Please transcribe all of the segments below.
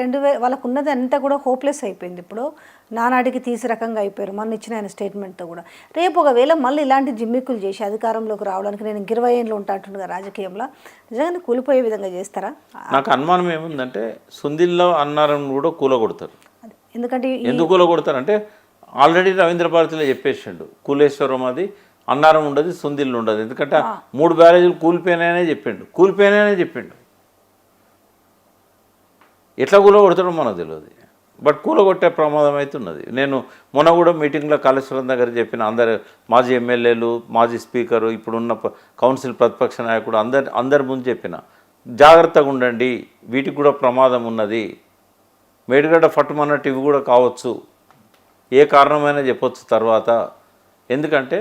రెండు వే వాళ్ళకు ఉన్నది అంతా కూడా హోప్లెస్ అయిపోయింది. ఇప్పుడు నానాటికి తీసి రకంగా అయిపోయారు. మొన్న ఇచ్చిన ఆయన స్టేట్మెంట్తో కూడా. రేపు ఒకవేళ మళ్ళీ ఇలాంటి జిమ్మిక్కులు చేసి అధికారంలోకి రావడానికి నేను ఇరవై ఏళ్ళు ఉంటా అంటుండగా రాజకీయంలో నిజంగానే కూలిపోయే విధంగా చేస్తారా? నాకు అనుమానం ఏముందంటే సుందిల్లో అన్నారం కూడా కూలగొడతారు. ఎందుకంటే ఎందుకు కూలగొడతారంటే ఆల్రెడీ రవీంద్ర భారతిలో చెప్పేసిండు కూలేశ్వరం అది అన్నారం ఉండదు సుందిల్లు ఉండదు. ఎందుకంటే మూడు బ్యారేజీలు కూలిపోయినాయనే చెప్పిండు. కూలిపోయినాయనే చెప్పిండు. ఎట్లా కూలగొడతాడో మనకు తెలియదు. బట్ కూలగొట్టే ప్రమాదం అయితే ఉన్నది. నేను మొన్న కూడా మీటింగ్లో కాళేశ్వరం దగ్గర చెప్పిన అందరు మాజీ ఎమ్మెల్యేలు మాజీ స్పీకరు ఇప్పుడున్న కౌన్సిల్ ప్రతిపక్ష నాయకుడు అందరి అందరి ముందు చెప్పిన జాగ్రత్తగా ఉండండి వీటికి కూడా ప్రమాదం ఉన్నది. మేడిగడ్డ ఫట్టుమన్నట్టు ఇవి కూడా కావచ్చు. ఏ కారణమైనా చెప్పొచ్చు తర్వాత. ఎందుకంటే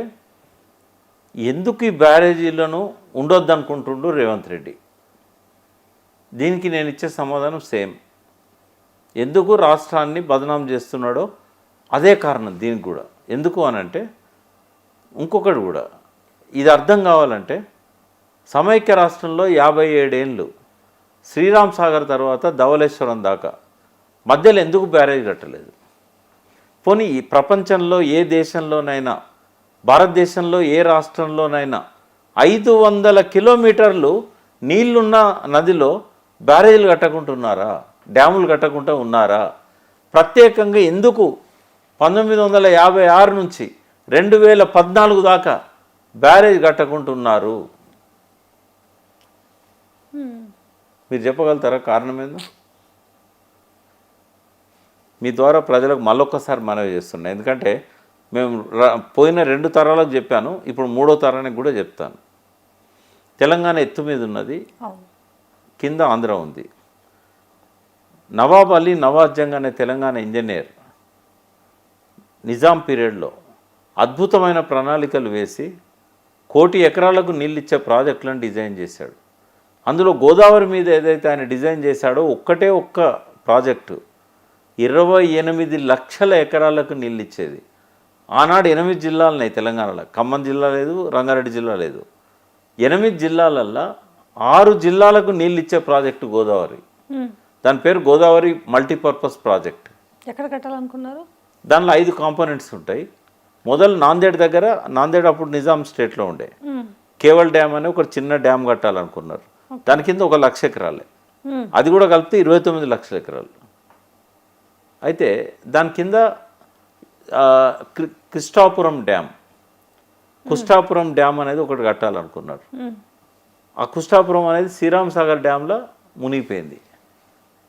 ఎందుకు ఈ బ్యారేజీలను ఉండొద్దనుకుంటుండు రేవంత్ రెడ్డి? దీనికి నేను ఇచ్చే సమాధానం సేమ్. ఎందుకు రాష్ట్రాన్ని బదనాం చేస్తున్నాడో అదే కారణం దీనికి కూడా. ఎందుకు అనంటే ఇంకొకటి కూడా. ఇది అర్థం కావాలంటే సమైక్య రాష్ట్రంలో యాభై ఏడేళ్ళు శ్రీరామ్ సాగర్ తర్వాత ధవళేశ్వరం దాకా మధ్యలో ఎందుకు బ్యారేజ్ కట్టలేదు? పోనీ ఈ ప్రపంచంలో ఏ దేశంలోనైనా భారతదేశంలో ఏ రాష్ట్రంలోనైనా ఐదు వందల కిలోమీటర్లు నీళ్ళున్న నదిలో బ్యారేజీలు కట్టకుంటున్నారా? డ్యాములు కట్టకుండా ఉన్నారా? ప్రత్యేకంగా ఎందుకు పంతొమ్మిది వందల యాభై ఆరు నుంచి రెండు వేల పద్నాలుగు దాకా బ్యారేజ్ కట్టకుంటున్నారు? మీరు చెప్పగలుగుతారా కారణం ఏందో? మీ ద్వారా ప్రజలకు మళ్ళొక్కసారి మనవి చేస్తున్నా. ఎందుకంటే మేము పోయిన రెండు తరాలకు చెప్పాను ఇప్పుడు మూడో తరానికి కూడా చెప్తాను. తెలంగాణ ఎత్తు మీద ఉన్నది. కింద ఆంధ్ర ఉంది. నవాబ్ అలీ నవాజ్ జంగ్ అనే తెలంగాణ ఇంజనీర్ నిజాం పీరియడ్లో అద్భుతమైన ప్రణాళికలు వేసి కోటి ఎకరాలకు నీళ్ళిచ్చే ప్రాజెక్టులను డిజైన్ చేశాడు. అందులో గోదావరి మీద ఏదైతే ఆయన డిజైన్ చేశాడో ఒక్కటే ఒక్క ప్రాజెక్టు ఇరవై ఎనిమిది లక్షల ఎకరాలకు నీళ్ళు ఇచ్చేది ఆనాడు ఎనిమిది జిల్లాలున్నాయి తెలంగాణలో. ఖమ్మం జిల్లా లేదు రంగారెడ్డి జిల్లా లేదు. ఎనిమిది జిల్లాలల్లో ఆరు జిల్లాలకు నీళ్ళిచ్చే ప్రాజెక్టు గోదావరి. దాని పేరు గోదావరి మల్టీపర్పస్ ప్రాజెక్ట్. ఎక్కడ కట్టాలనుకున్నారు? దానిలో ఐదు కాంపోనెంట్స్ ఉంటాయి. మొదలు నాందేడ్ దగ్గర నాందేడ్ అప్పుడు నిజాం స్టేట్లో ఉండే. కేవల్ డ్యామ్ అని ఒక చిన్న డ్యామ్ కట్టాలనుకున్నారు. దాని కింద ఒక లక్ష ఎకరాలే. అది కూడా కలిపితే ఇరవై తొమ్మిది లక్షల ఎకరాలు. అయితే దాని కింద కృష్ణాపురం డ్యామ్. కృష్ణాపురం డ్యామ్ అనేది ఒకటి కట్టాలనుకున్నారు. ఆ కృష్ణాపురం అనేది శ్రీరామ్ సాగర్ డ్యామ్లో మునిగిపోయింది.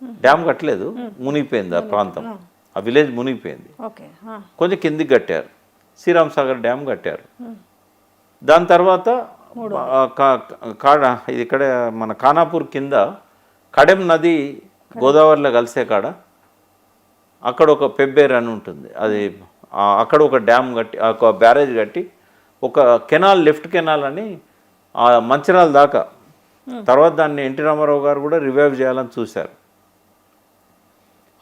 డ్యామ్ కట్టలేదు మునిగిపోయింది ఆ ప్రాంతం. ఆ. విలేజ్ మునిగిపోయింది. కొంచెం కిందికి కట్టారు. శ్రీరామ్ సాగర్ డ్యామ్ కట్టారు. దాని తర్వాత కాడ ఇది ఇక్కడ మన ఖానాపూర్ కింద కడెం నది గోదావరిలో కలిసే కాడ అక్కడ ఒక పెబ్బేర్ అని ఉంటుంది. అది అక్కడ ఒక డ్యామ్ కట్టి ఒక బ్యారేజ్ కట్టి ఒక కెనాల్ లెఫ్ట్ కెనాల్ అని ఆ మంచిర్యాల దాకా. తర్వాత దాన్ని ఎన్టీ రామారావు గారు కూడా రివైవ్ చేయాలని చూశారు.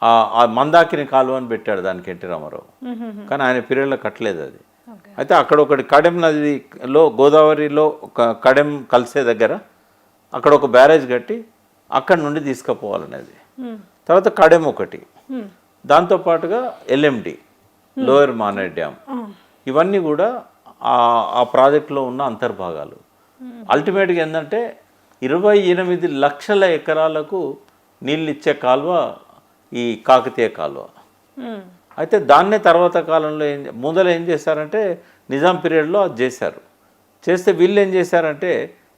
ఆ- ఆ మందాకిని కాలువ అని పెట్టాడు దానికి ఎన్టీ రామారావు. కానీ ఆయన పీరియడ్లో కట్టలేదు అది. అయితే అక్కడ ఒకటి కడెం నదిలో గోదావరిలో ఒక కడెం కలిసే దగ్గర అక్కడ ఒక బ్యారేజ్ కట్టి అక్కడ నుండి తీసుకుపోవాలనేది. తర్వాత కడెం ఒకటి. దాంతోపాటుగా ఎల్ఎండి లోయర్ మానే డ్యామ్. ఇవన్నీ కూడా ఆ ఆ ప్రాజెక్టులో ఉన్న అంతర్భాగాలు. అల్టిమేట్గా ఏంటంటే ఇరవై ఎనిమిది లక్షల ఎకరాలకు నీళ్ళు ఇచ్చే కాలువ ఈ కాకతీయ కాలువ. అయితే దాన్నే తర్వాత కాలంలో ఏం ముందర ఏం చేశారంటే నిజాం పీరియడ్లో అది చేశారు. చేస్తే వీళ్ళు ఏం చేశారంటే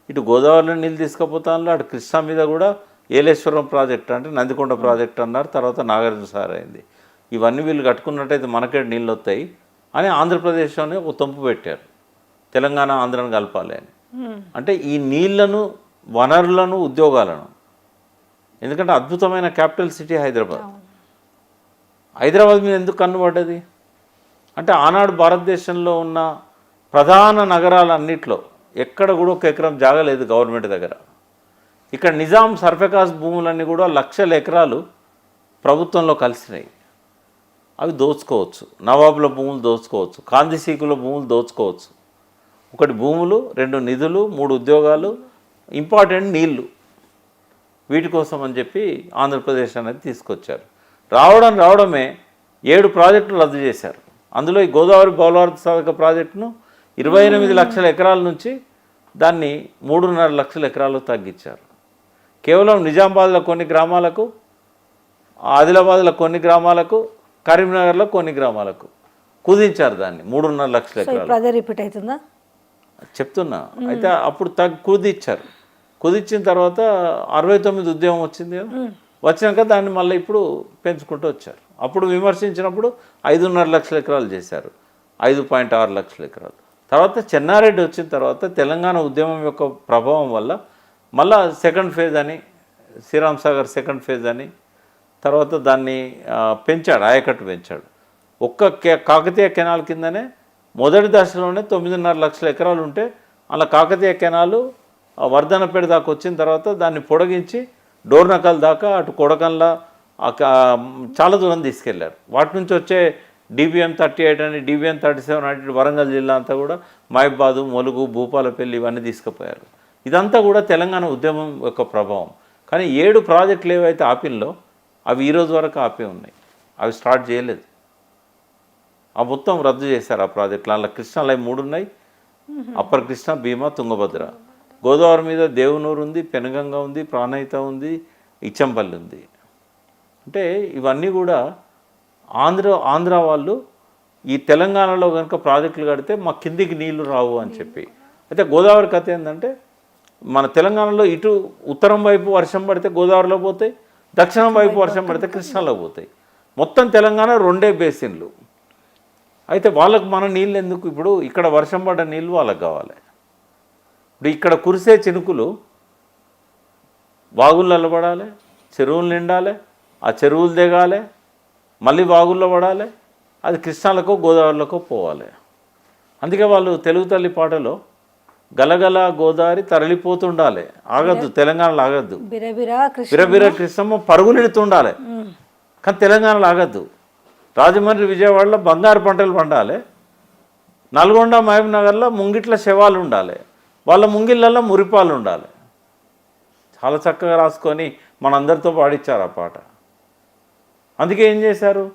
ఇటు గోదావరిలో నీళ్ళు తీసుకుపోతాను అటు కృష్ణా మీద కూడా ఏలేశ్వరం ప్రాజెక్ట్ అంటే నందికొండ ప్రాజెక్ట్ అన్నారు తర్వాత నాగార్జున సార్ అయింది. ఇవన్నీ వీళ్ళు కట్టుకున్నట్టయితే మనకే నీళ్ళు వస్తాయి అని ఆంధ్రప్రదేశ్లోనే ఒక తొంపు పెట్టారు. తెలంగాణ ఆంధ్రను కలపాలి అని. అంటే ఈ నీళ్ళను వనరులను ఉద్యోగాలను. ఎందుకంటే అద్భుతమైన క్యాపిటల్ సిటీ హైదరాబాద్. హైదరాబాద్ మీద ఎందుకు కన్నుపడ్డది? అంటే ఆనాడు భారతదేశంలో ఉన్న ప్రధాన నగరాలన్నిట్లో ఎక్కడ కూడా ఒక ఎకరం జాగలేదు గవర్నమెంట్ దగ్గర. ఇక్కడ నిజాం సర్ఫెకాస్ భూములన్నీ కూడా లక్షల ఎకరాలు ప్రభుత్వంలో కలిసినాయి. అవి దోచుకోవచ్చు. నవాబుల భూములు దోచుకోవచ్చు. కాందిసీకుల భూములు దోచుకోవచ్చు. ఒకటి భూములు రెండు నిధులు మూడు ఉద్యోగాలు ఇంపార్టెంట్ నీళ్ళు. వీటి కోసం అని చెప్పి ఆంధ్రప్రదేశ్ అనేది తీసుకొచ్చారు. రావడం రావడమే ఏడు ప్రాజెక్టులు రద్దు చేశారు. అందులో ఈ గోదావరి బౌలవార్త సాధక ప్రాజెక్టును ఇరవై ఎనిమిది లక్షల ఎకరాల నుంచి దాన్ని మూడున్నర లక్షల ఎకరాలు తగ్గించారు. కేవలం నిజామాబాద్లో కొన్ని గ్రామాలకు ఆదిలాబాద్లో కొన్ని గ్రామాలకు కరీంనగర్లో కొన్ని గ్రామాలకు కుదించారు దాన్ని మూడున్నర లక్షల ఎకరాలు. రిపీట్ అవుతుందా? చెప్తున్నా. అయితే అప్పుడు తగ్గి కుదిచ్చారు. కుదిచ్చిన తర్వాత అరవై తొమ్మిది ఉద్యమం వచ్చింది కదా? వచ్చినాక దాన్ని మళ్ళీ ఇప్పుడు పెంచుకుంటూ వచ్చారు. అప్పుడు విమర్శించినప్పుడు ఐదున్నర లక్షల ఎకరాలు చేశారు. ఐదు పాయింట్ ఆరు లక్షల ఎకరాలు. తర్వాత చెన్నారెడ్డి వచ్చిన తర్వాత తెలంగాణ ఉద్యమం యొక్క ప్రభావం వల్ల మళ్ళా సెకండ్ ఫేజ్ అని శ్రీరామ్ సాగర్ సెకండ్ ఫేజ్ అని తర్వాత దాన్ని పెంచాడు ఆయకట్టు పెంచాడు. ఒక్క కాకతీయ కెనాల్ కిందనే మొదటి దశలోనే తొమ్మిదిన్నర లక్షల ఎకరాలు ఉంటే అలా కాకతీయ కెనాలు వర్ధనపేట దాకా వచ్చిన తర్వాత దాన్ని పొడిగించి డోర్నకల్ దాకా అటు కొడకంలా ఆ క- చాలా దూరం తీసుకెళ్ళారు. వాటి నుంచి వచ్చే డిబిఎం థర్టీ ఎయిట్ అని డిబిఎం థర్టీ సెవెన్ అంటే వరంగల్ జిల్లా అంతా కూడా మహబాదు మొలుగు భూపాలపల్లి ఇవన్నీ తీసుకుపోయారు. ఇదంతా కూడా తెలంగాణ ఉద్యమం యొక్క ప్రభావం. కానీ ఏడు ప్రాజెక్టులు ఏవైతే ఆపిల్లో అవి ఈ రోజు వరకు ఆపే ఉన్నాయి. అవి స్టార్ట్ చేయలేదు. ఆ మొత్తం రద్దు చేశారు ఆ ప్రాజెక్టులు. అలా కృష్ణా లైన్ మూడు ఉన్నాయి. అప్పర్ కృష్ణ భీమా తుంగభద్ర. గోదావరి మీద దేవునూరు ఉంది పెనగంగ ఉంది ప్రాణహిత ఉంది ఇచ్చంపల్లి ఉంది. అంటే ఇవన్నీ కూడా ఆంధ్ర ఆంధ్ర వాళ్ళు ఈ తెలంగాణలో కనుక ప్రాజెక్టులు కడితే మా కిందికి నీళ్ళు రావు అని చెప్పి. అయితే గోదావరి కథ ఏంటంటే మన తెలంగాణలో ఇటు ఉత్తరం వైపు వర్షం పడితే గోదావరిలో పోతాయి దక్షిణం వైపు వర్షం పడితే కృష్ణాలో పోతాయి. మొత్తం తెలంగాణ రెండే బేసిన్లు. అయితే వాళ్ళకు మన నీళ్ళు ఎందుకు? ఇప్పుడు ఇక్కడ వర్షం పడ్డ నీళ్ళు వాళ్ళకి కావాలి. ఇప్పుడు ఇక్కడ కురిసే చినుకులు వాగుల్లో పడాలి చెరువులు నిండాలి ఆ చెరువులు దిగాలి మళ్ళీ వాగుల్లో పడాలి అది కృష్ణాలకో గోదావరిలోకో పోవాలి. అందుకే వాళ్ళు తెలుగు తల్లి పాటలో గలగల గోదావరి తరలిపోతుండాలి. ఆగద్దు తెలంగాణలో ఆగద్దు. బిరబిరా కృష్ణ బిరబిర కృష్ణమ్మ పరుగులెడుతుండాలి కానీ తెలంగాణలో ఆగద్దు. రాజమండ్రి విజయవాడలో బంగారు పంటలు పండాలి. నల్గొండ మహబూబ్ నగర్లో ముంగిట్ల శవాలు ఉండాలి. వాళ్ళ ముంగిళ్ళల్లో మురిపాలు ఉండాలి. చాలా చక్కగా రాసుకొని మనందరితో పాడిచ్చారు ఆ పాట. అందుకే ఏం చేశారు?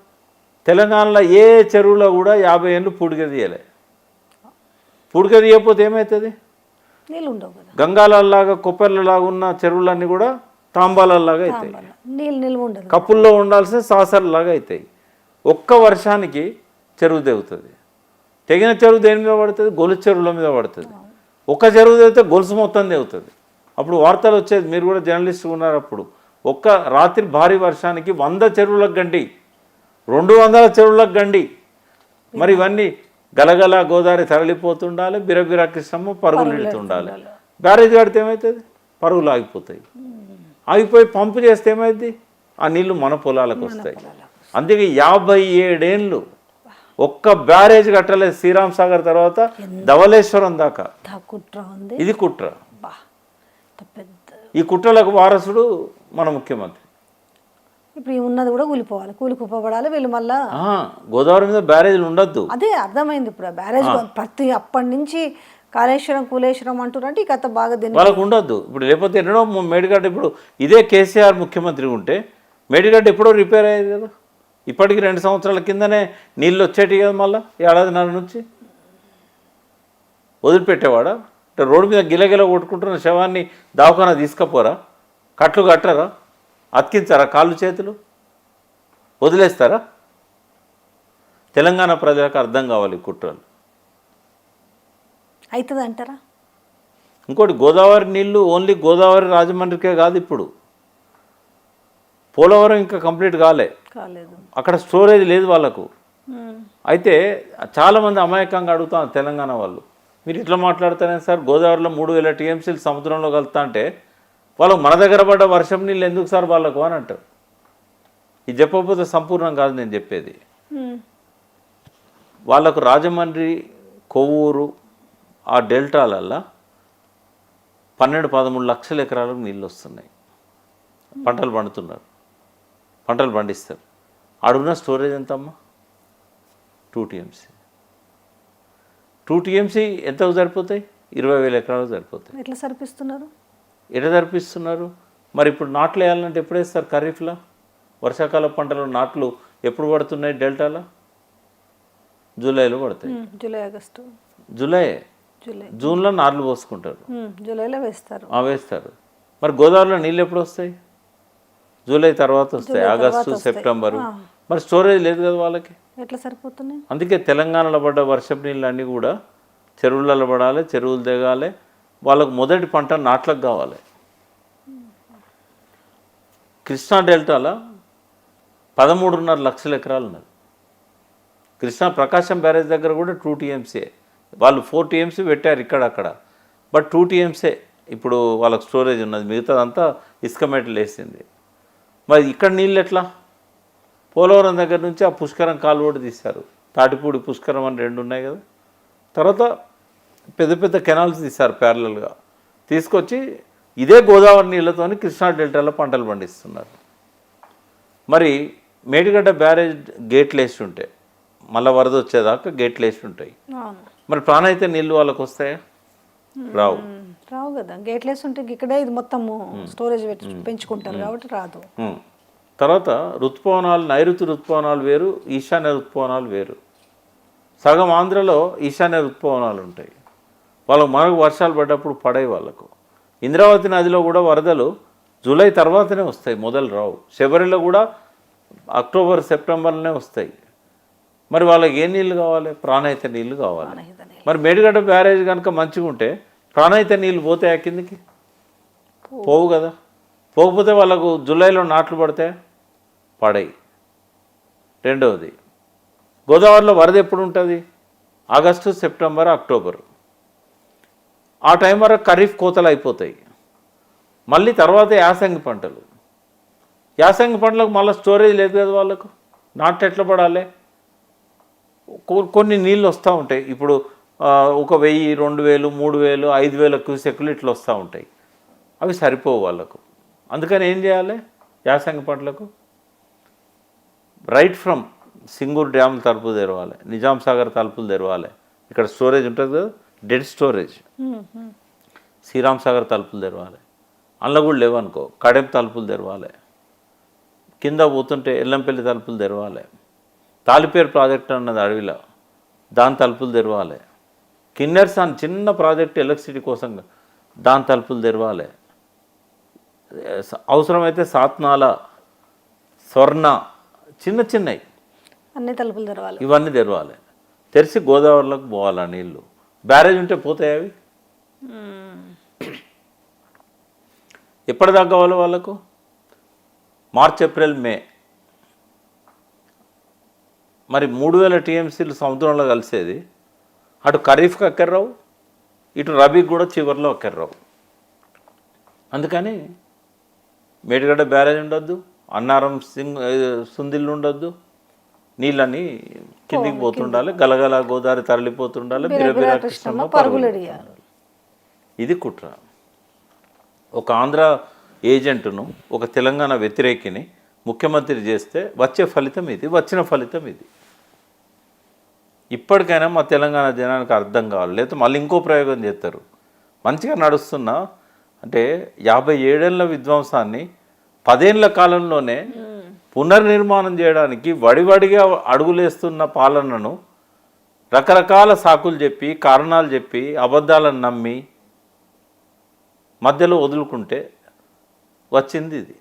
తెలంగాణలో ఏ చెరువులో కూడా యాభై ఏళ్ళు పూడిక తీయలే. పూడిక తీయకపోతే ఏమవుతుంది గంగాలలాగా కొప్పర్లలాగా ఉన్న చెరువులన్నీ కూడా తాంబాలలాగా అవుతాయి కప్పుల్లో ఉండాల్సిన సాసర్లాగా అవుతాయి ఒక్క వర్షానికి చెరువు తెగుతుంది. తెగిన చెరువు దేని మీద పడుతుంది? గొలుసు చెరువుల మీద పడుతుంది. ఒక్క చెరువు తెగితే గొలుసు మొత్తం తెగుతుంది అప్పుడు వార్తలు వచ్చేది మీరు కూడా జర్నలిస్ట్ ఉన్నారు అప్పుడు. ఒక్క రాత్రి భారీ వర్షానికి వంద చెరువులకు గండి. రెండు వందల చెరువులకు గండి. మరి ఇవన్నీ గలగల గోదావరి తరలిపోతుండాలి బిరబిర కృష్ణమ్మ పరుగులు ఎడుతుండాలి బ్యారేజ్ కడితే ఏమవుతుంది పరుగులు ఆగిపోతాయి. ఆగిపోయి పంపు చేస్తే ఏమైంది ఆ నీళ్ళు మన పొలాలకు వస్తాయి. అందుకే యాభై ఏడేళ్ళు ఒక్క బ్యారేజ్ కట్టలేదు శ్రీరామ్ సాగర్ తర్వాత ధవలేశ్వరం దాకా. కుట్ర ఉంది? ఇది కుట్ర. ఈ కుట్రలకు వారసుడు మన ముఖ్యమంత్రి. ఇప్పుడు ఉన్నది కూడా కూలిపోవాలి. కూలిపోబడాలి వీళ్ళు మళ్ళా గోదావరి మీద బ్యారేజీలు ఉండొద్దు. అదే అర్థమైంది ఇప్పుడు. బ్యారేజ్ ప్రతి అప్పటి నుంచి కాళేశ్వరం కూలేశ్వరం అంటున్నట్టు ఈ కథ బాగా దీన్ని వాళ్ళకు ఉండొద్దు. ఇప్పుడు లేకపోతే ఎన్నడో మేడిగడ్డ ఇప్పుడు ఇదే కేసీఆర్ ముఖ్యమంత్రి ఉంటే మేడిగడ్డ ఎప్పుడో రిపేర్ అయ్యేది కదా. ఇప్పటికి రెండు సంవత్సరాల కిందనే నీళ్ళు వచ్చేటి కదా మళ్ళీ ఏడాదిన్నర నుంచి? వదిలిపెట్టేవాడా? అంటే రోడ్డు మీద గిలగిల కొట్టుకుంటున్న శవాన్ని దవాఖానా తీసుకపోరా? కట్లు కట్టరా? అతికించారా కాళ్ళు చేతులు? వదిలేస్తారా? తెలంగాణ ప్రజలకు అర్థం కావాలి కుట్రలు. అవుతుంది అంటారా ఇంకోటి గోదావరి నీళ్ళు ఓన్లీ గోదావరి రాజమండ్రికే కాదు ఇప్పుడు. పోలవరం ఇంకా కంప్లీట్ కాలే. కాలేదు. అక్కడ స్టోరేజ్ లేదు వాళ్ళకు. అయితే చాలామంది అమాయకంగా అడుగుతాను తెలంగాణ వాళ్ళు. మీరు ఇట్లా మాట్లాడతారే సార్? గోదావరిలో మూడు వేల టీఎంసీలు సముద్రంలో కలుతా అంటే వాళ్ళకు మన దగ్గర పడ్డ వర్షం నీళ్ళు ఎందుకు సార్ వాళ్ళకు అని అంటారు. ఇది చెప్పకపోతే సంపూర్ణం కాదు నేను చెప్పేది. వాళ్ళకు రాజమండ్రి కొవ్వూరు ఆ డెల్టాలల్లో పన్నెండు పదమూడు లక్షల ఎకరాలకు నీళ్ళు వస్తున్నాయి. పంటలు పండుతున్నారు. పంటలు పండిస్తారు. ఆడున్న స్టోరేజ్ ఎంతమ్మా? టూ టీఎంసీ టూ టీఎంసీ ఎంతకు సరిపోతాయి? ఇరవై వేల ఎకరాలకు సరిపోతాయి. ఎట్లా సరిపిస్తున్నారు? ఎట జరిపిస్తున్నారు మరి ఇప్పుడు నాట్లు వేయాలంటే ఎప్పుడు వేస్తారు ఖరీఫ్లో? వర్షాకాల పంటలు నాట్లు ఎప్పుడు పడుతున్నాయి డెల్టాలో? జూలైలో పడతాయి. July August. జూలై? జూలై. జూన్లో నార్లు పోసుకుంటారు. జూలైలో వేస్తారు. ఆ వేస్తారు. మరి గోదావరిలో నీళ్ళు ఎప్పుడు వస్తాయి? జూలై తర్వాత వస్తాయి ఆగస్టు సెప్టెంబరు. మరి స్టోరేజ్ లేదు కదా వాళ్ళకి? ఎట్లా సరిపోతున్నాయి అందుకే తెలంగాణలో పడ్డ వర్షపు నీళ్ళు అన్నీ కూడా చెరువులలో పడాలి చెరువులు దిగాలి. వాళ్ళకు మొదటి పంట నాట్లకు కావాలి. కృష్ణా డెల్టాలో పదమూడున్నర లక్షల ఎకరాలు ఉన్నది. కృష్ణా ప్రకాశం బ్యారేజ్ దగ్గర కూడా టూ టీఎంసీ. వాళ్ళు ఫోర్ టీఎంసీ పెట్టారు ఇక్కడ అక్కడ. బట్ టూ టీఎంసీ ఇప్పుడు వాళ్ళకి స్టోరేజ్ ఉన్నది. మిగతాదంతా ఇసుక మెటల్ వేసింది. మరి ఇక్కడ నీళ్ళు ఎట్లా? పోలవరం దగ్గర నుంచి ఆ పుష్కరం కాలువ కూడా తీశారు. తాటిపూడి పుష్కరం అని రెండు ఉన్నాయి కదా. తర్వాత పెద్ద పెద్ద కెనాల్స్ తీశారు ప్యారలల్గా తీసుకొచ్చి ఇదే గోదావరి నీళ్ళతోని కృష్ణా డెల్టాలో పంటలు పండిస్తున్నారు. మరి మేడిగడ్డ బ్యారేజ్ గేట్లు వేసి ఉంటే మళ్ళీ వరద వచ్చేదాకా గేట్లు వేసి ఉంటాయి. మరి ప్రాణైతే నీళ్ళు వాళ్ళకి వస్తాయా? రావు. రావు కదా. గేట్లేసి ఉంటే ఇక్కడే ఇది మొత్తము స్టోరేజ్ పెంచుకుంటారు కాబట్టి రాదు. తర్వాత ఋతుపవనాలు నైరుతి ఋతుపవనాలు వేరు ఈశాన్య ఋతుపవనాలు వేరు. సగం ఆంధ్రలో ఈశాన్య ఋతుపవనాలు ఉంటాయి. వాళ్ళకు మనకు వర్షాలు పడ్డప్పుడు పడాయి వాళ్ళకు. ఇంద్రావతి నదిలో కూడా వరదలు జూలై తర్వాతనే వస్తాయి మొదలు రావు. శబరిలో కూడా అక్టోబర్ సెప్టెంబర్లోనే వస్తాయి. మరి వాళ్ళకి ఏ నీళ్ళు కావాలి? ప్రాణహిత నీళ్ళు కావాలి. మరి మేడిగడ్డ బ్యారేజ్ కనుక మంచిగా ఉంటే ప్రాణయితే నీళ్ళు పోతాయి ఆ కిందకి? పోవు కదా. పోకపోతే వాళ్ళకు జూలైలో నాట్లు పడితే పడయి. రెండవది గోదావరిలో వరద ఎప్పుడు ఉంటుంది? August September October. ఆ టైం వరకు ఖరీఫ్ కోతలు అయిపోతాయి. మళ్ళీ తర్వాత యాసంగి పంటలు. యాసంగి పంటలకు మళ్ళీ స్టోరేజ్ లేదు కదా వాళ్ళకు? నాట్లు ఎట్లా పడాలి? కొన్ని నీళ్ళు వస్తూ ఉంటాయి. ఇప్పుడు ఒక వెయ్యి రెండు వేలు మూడు వేలు ఐదు వేల క్యూసెక్కులు ఇట్లా వస్తూ ఉంటాయి. అవి సరిపోవు వాళ్ళకు. అందుకని ఏం చేయాలి? యాసంగి పంటలకు రైట్ ఫ్రమ్ సింగూరు డ్యామ్ తలుపులు తెరవాలి. నిజాం సాగర్ తలుపులు తెరవాలి. ఇక్కడ స్టోరేజ్ ఉంటుంది కదా? Dead storage. శ్రీరామ్ సాగర్ తలుపులు తెరవాలి. అందులో కూడా లేవనుకో కడెం తలుపులు తెరవాలి. కింద పోతుంటే ఎల్లంపల్లి తలుపులు తెరవాలి. తాలిపేరు ప్రాజెక్ట్ అన్నది అడవిలో. దాని తలుపులు తెరవాలి. కిన్నెర్స్ అని చిన్న ప్రాజెక్ట్ ఎలక్ట్రిసిటీ కోసం దాని తలుపులు తెరవాలి. అవసరమైతే సాత్నాల స్వర్ణ చిన్న చిన్నవి అన్ని తలుపులు తెరవాలి. ఇవన్నీ తెరవాలి. తెరిచి గోదావరిలోకి పోవాలి నీళ్ళు బ్యారేజ్ ఉంటే పోతాయి అవి. ఎప్పటిదాకా కావాలి వాళ్ళకు? March April May. మరి మూడు వేల టీఎంసీలు సముద్రంలో కలిసేది. అటు ఖరీఫ్కి అక్కర్రావు ఇటు రబీకి కూడా చివరిలో అక్కర్రావు. అందుకని మేడిగడ్డ బ్యారేజ్ ఉండొద్దు అన్నారం సింగ్ సుందిళ్ళు ఉండొద్దు నీళ్ళని కిందికి పోతుండాలి గలగల గోదావరి తరలిపోతుండాలి బిరబిరా కృష్ణమ్మ ఇది కుట్ర. ఒక ఆంధ్ర ఏజెంట్ను ఒక తెలంగాణ వ్యతిరేకిని ముఖ్యమంత్రి చేస్తే వచ్చే ఫలితం ఇది వచ్చిన ఫలితం ఇది. ఇప్పటికైనా మా తెలంగాణ జనానికి అర్థం కావాలి. లేకపోతే మళ్ళీ ఇంకో ప్రయోగం చేస్తారు. మంచిగా నడుస్తున్న అంటే యాభై ఏడేళ్ళ విధ్వంసాన్ని పదేళ్ళ కాలంలోనే పునర్నిర్మాణం చేయడానికి వడివడిగా అడుగులేస్తున్న పాలనను రకరకాల సాకులు చెప్పి కారణాలు చెప్పి అబద్ధాలను నమ్మి మధ్యలో వదులుకుంటే వచ్చింది ఇది.